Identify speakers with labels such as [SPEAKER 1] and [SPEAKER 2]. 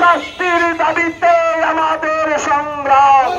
[SPEAKER 1] শাস্তির দাবিতে আমাদের সংগ্রাম।